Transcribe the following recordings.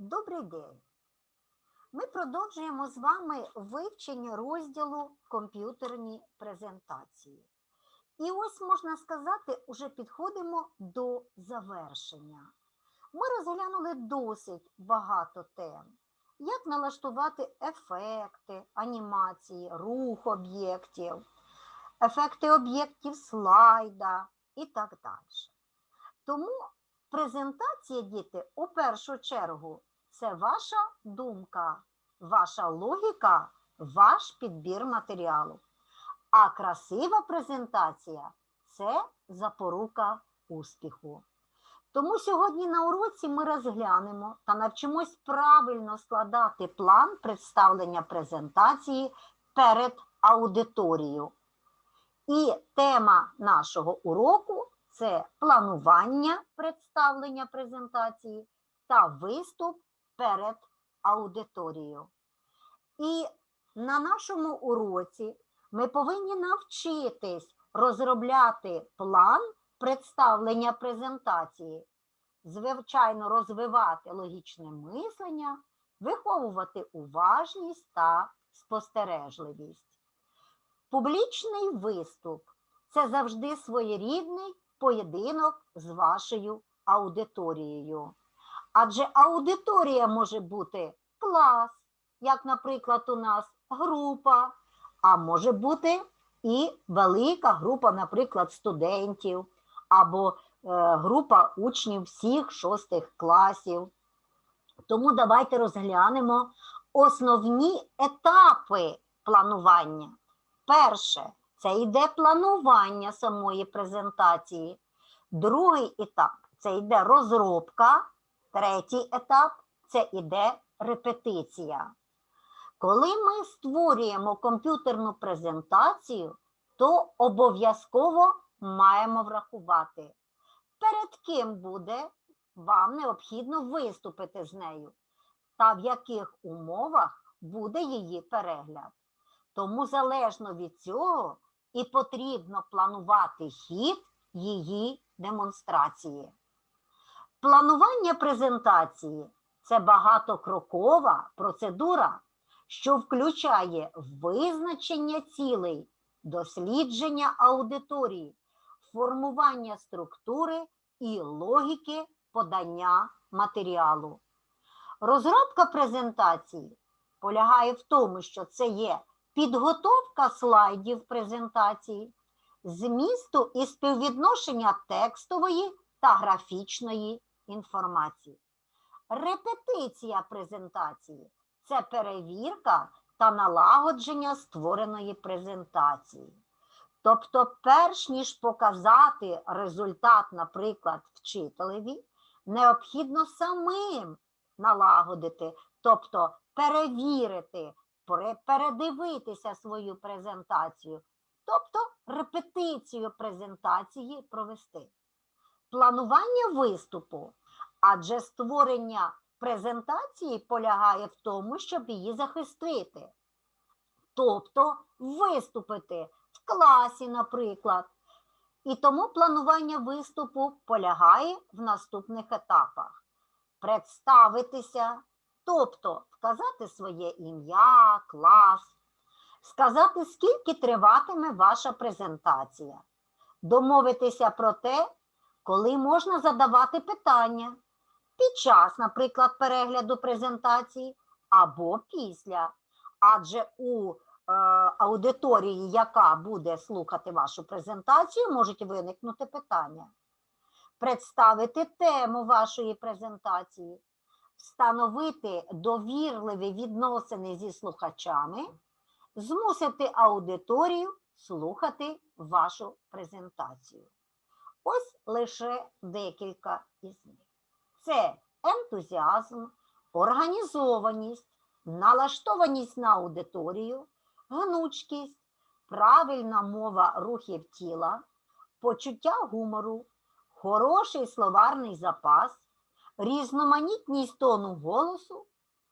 Добрий день! Ми продовжуємо з вами вивчення розділу комп'ютерні презентації. І ось, можна сказати, уже підходимо до завершення. Ми розглянули досить багато тем. Як налаштувати ефекти, анімації, рух об'єктів, ефекти об'єктів слайда і так далі. Тому презентація, діти, у першу чергу, це ваша думка, ваша логіка, ваш підбір матеріалу. А красива презентація це запорука успіху. Тому сьогодні на уроці ми розглянемо та навчимось правильно складати план представлення презентації перед аудиторією. І тема нашого уроку це планування представлення презентації та виступ перед аудиторією. І на нашому уроці ми повинні навчитись розробляти план представлення презентації, звичайно, розвивати логічне мислення, виховувати уважність та спостережливість. Публічний виступ це завжди своєрідний поєдинок з вашою аудиторією. Адже аудиторія може бути клас, як, наприклад, у нас група, а може бути і велика група, наприклад, студентів, або е, група учнів всіх шостих класів. Тому давайте розглянемо основні етапи планування. Перше це йде планування самої презентації. Другий етап це йде розробка. Третій етап це йде репетиція. Коли ми створюємо комп'ютерну презентацію, то обов'язково маємо врахувати, перед ким буде вам необхідно виступити з нею, та в яких умовах буде її перегляд. Тому залежно від цього і потрібно планувати хід її демонстрації. Планування презентації це багатокрокова процедура, що включає визначення цілей, дослідження аудиторії, формування структури і логіки подання матеріалу. Розробка презентації полягає в тому, що це є підготовка слайдів презентації, змісту і співвідношення текстової та графічної інформації. Репетиція презентації це перевірка та налагодження створеної презентації. Тобто, перш ніж показати результат, наприклад, вчителеві, необхідно самим налагодити, тобто перевірити, передивитися свою презентацію, тобто репетицію презентації провести. Планування виступу, адже створення презентації полягає в тому, щоб її захистити. Тобто виступити в класі, наприклад. І тому планування виступу полягає в наступних етапах: представитися, тобто вказати своє ім'я, клас, сказати, скільки триватиме ваша презентація, домовитися про те, коли можна задавати питання під час, наприклад, перегляду презентації або після. Адже у е, аудиторії, яка буде слухати вашу презентацію, можуть виникнути питання. Представити тему вашої презентації, встановити довірливі відносини зі слухачами, змусити аудиторію слухати вашу презентацію. Ось лише декілька із них. Це ентузіазм, організованість, налаштованість на аудиторію, гнучкість, правильна мова рухів тіла, почуття гумору, хороший словарний запас, різноманітність тону голосу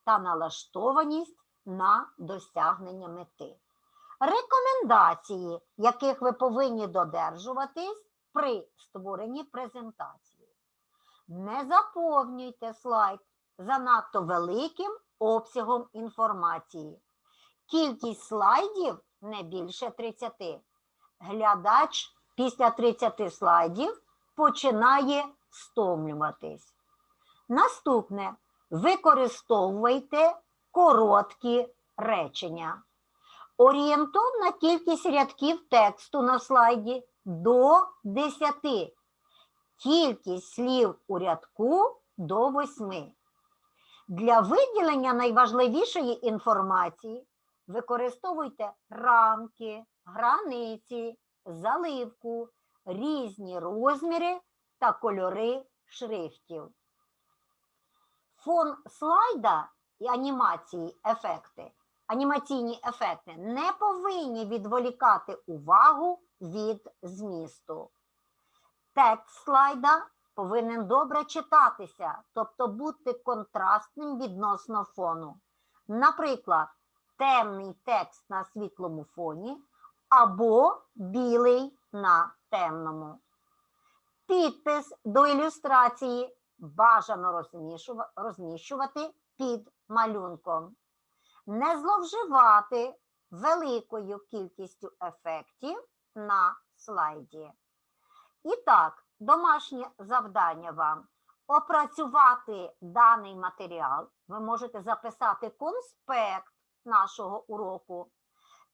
та налаштованість на досягнення мети. Рекомендації, яких ви повинні додержуватись при створенні презентації. Не заповнюйте слайд занадто великим обсягом інформації. Кількість слайдів не більше 30. Глядач після 30 слайдів починає стомлюватись. Наступне використовуйте короткі речення. Орієнтовна кількість рядків тексту на слайді до 10. Кількість слів у рядку до 8. Для виділення найважливішої інформації використовуйте рамки, границі, заливку, різні розміри та кольори шрифтів. Фон слайда і анімації ефекти, анімаційні ефекти не повинні відволікати увагу від змісту. Текст слайда повинен добре читатися, тобто бути контрастним відносно фону. Наприклад, темний текст на світлому фоні або білий на темному. Підпис до ілюстрації бажано розміщувати під малюнком. Не зловживати великою кількістю ефектів на слайді. І так, домашнє завдання вам опрацювати даний матеріал. Ви можете записати конспект нашого уроку,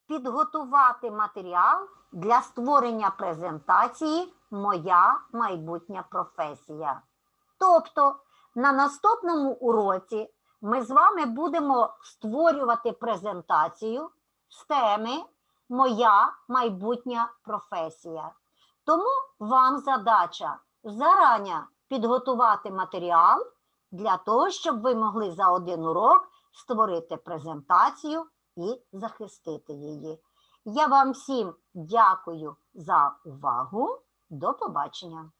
підготувати матеріал для створення презентації Моя майбутня професія. Тобто на наступному уроці ми з вами будемо створювати презентацію з теми Моя майбутня професія. Тому вам задача зарані підготувати матеріал для того, щоб ви могли за один урок створити презентацію і захистити її. Я вам всім дякую за увагу. До побачення!